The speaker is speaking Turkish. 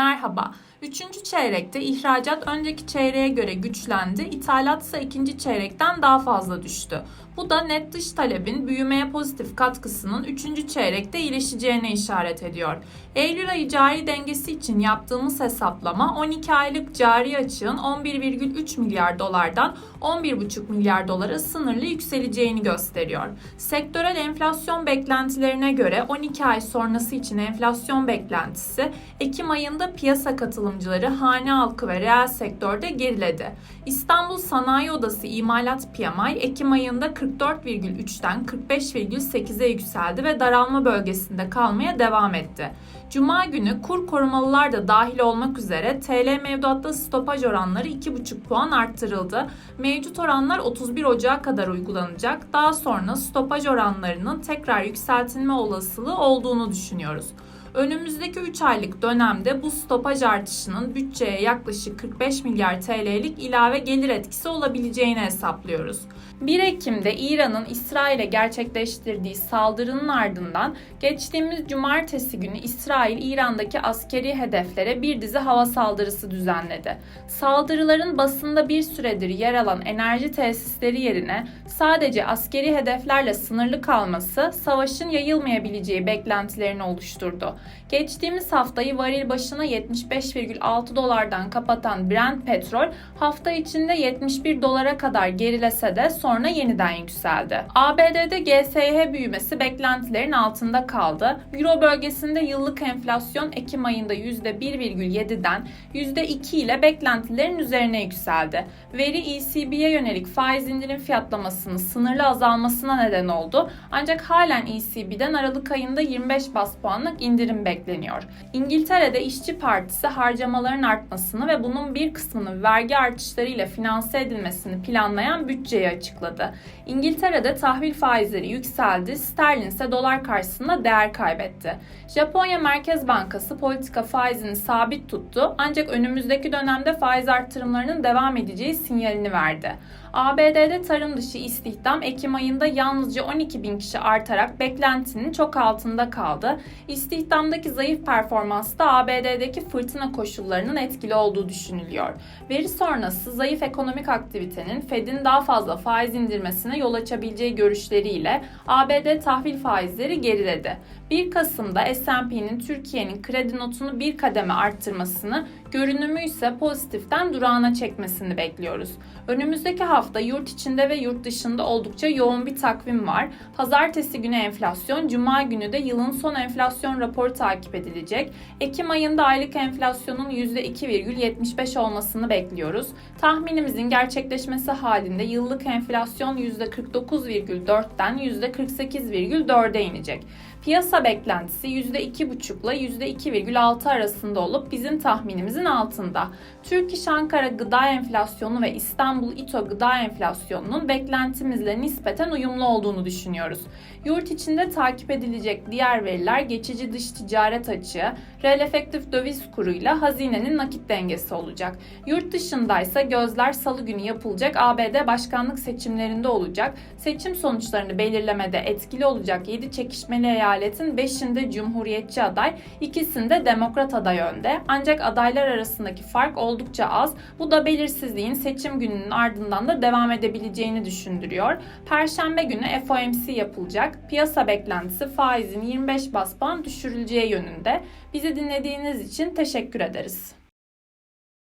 Merhaba. Üçüncü çeyrekte ihracat önceki çeyreğe göre güçlendi, ithalat ise ikinci çeyrekten daha fazla düştü. Bu da net dış talebin büyümeye pozitif katkısının üçüncü çeyrekte iyileşeceğine işaret ediyor. Eylül ayı cari dengesi için yaptığımız hesaplama 12 aylık cari açığın 11,3 milyar dolardan 11,5 milyar dolara sınırlı yükseleceğini gösteriyor. Sektörel enflasyon beklentilerine göre 12 ay sonrası için enflasyon beklentisi Ekim ayında piyasa katılımcıları hane halkı ve reel sektörde geriledi. İstanbul Sanayi Odası İmalat PMI Ekim ayında 44,3'ten 45,8'e yükseldi ve daralma bölgesinde kalmaya devam etti. Cuma günü kur korumalılar da dahil olmak üzere TL mevduatta stopaj oranları 2,5 puan arttırıldı. Mevcut oranlar 31 Ocağı kadar uygulanacak. Daha sonra stopaj oranlarının tekrar yükseltilme olasılığı olduğunu düşünüyoruz. Önümüzdeki 3 aylık dönemde bu stopaj artışının bütçeye yaklaşık 45 milyar TL'lik ilave gelir etkisi olabileceğini hesaplıyoruz. 1 Ekim'de İran'ın İsrail'e gerçekleştirdiği saldırının ardından geçtiğimiz cumartesi günü İsrail İran'daki askeri hedeflere bir dizi hava saldırısı düzenledi. Saldırıların basında bir süredir yer alan enerji tesisleri yerine sadece askeri hedeflerle sınırlı kalması savaşın yayılmayabileceği beklentilerini oluşturdu. Geçtiğimiz haftayı varil başına 75,6 dolardan kapatan Brent petrol hafta içinde 71 dolara kadar gerilese de sonra yeniden yükseldi. ABD'de GSH büyümesi beklentilerin altında kaldı. Euro bölgesinde yıllık enflasyon Ekim ayında %1,7'den %2 ile beklentilerin üzerine yükseldi. Veri ECB'ye yönelik faiz indirim fiyatlamasının sınırlı azalmasına neden oldu. Ancak halen ECB'den Aralık ayında 25 bas puanlık indirim bekleniyor. İngiltere'de İşçi Partisi harcamaların artmasını ve bunun bir kısmının vergi artışlarıyla finanse edilmesini planlayan bütçeyi açıkladı. İngiltere'de tahvil faizleri yükseldi, sterlin ise dolar karşısında değer kaybetti. Japonya Merkez Bankası politika faizini sabit tuttu ancak önümüzdeki dönemde faiz artırımlarının devam edeceği sinyalini verdi. ABD'de tarım dışı istihdam Ekim ayında yalnızca 12 bin kişi artarak beklentinin çok altında kaldı. İstihdamdaki zayıf performans da ABD'deki fırtına koşullarının etkili olduğu düşünülüyor. Veri sonrası zayıf ekonomik aktivitenin Fed'in daha fazla faiz indirmesine yol açabileceği görüşleriyle ABD tahvil faizleri geriledi. 1 Kasım'da S&P'nin Türkiye'nin kredi notunu bir kademe arttırmasını, görünümü ise pozitiften durağına çekmesini bekliyoruz. Önümüzdeki hafta yurt içinde ve yurt dışında oldukça yoğun bir takvim var. Pazartesi günü enflasyon, cuma günü de yılın son enflasyon raporu takip edilecek. Ekim ayında aylık enflasyonun %2,75 olmasını bekliyoruz. Tahminimizin gerçekleşmesi halinde yıllık enflasyon %49,4'ten %48,4'e inecek. Piyasa beklentisi %2,5 ile %2,6 arasında olup bizim tahminimizin altında. Türk İş Ankara gıda enflasyonu ve İstanbul İTO gıda enflasyonunun beklentimizle nispeten uyumlu olduğunu düşünüyoruz. Yurt içinde takip edilecek diğer veriler geçici dış ticaret açığı, reel efektif döviz kuruyla hazinenin nakit dengesi olacak. Yurt dışındaysa gözler salı günü yapılacak ABD başkanlık seçimlerinde olacak. Seçim sonuçlarını belirlemede etkili olacak 7 çekişmeli eyaletin 5'inde Cumhuriyetçi aday, ikisinde Demokrat aday önde. Ancak adaylar arasındaki fark oldukça az. Bu da belirsizliğin seçim gününün ardından da devam edebileceğini düşündürüyor. Perşembe günü FOMC yapılacak. Piyasa beklentisi faizin 25 bas puan düşürüleceği yönünde. Bizi dinlediğiniz için teşekkür ederiz.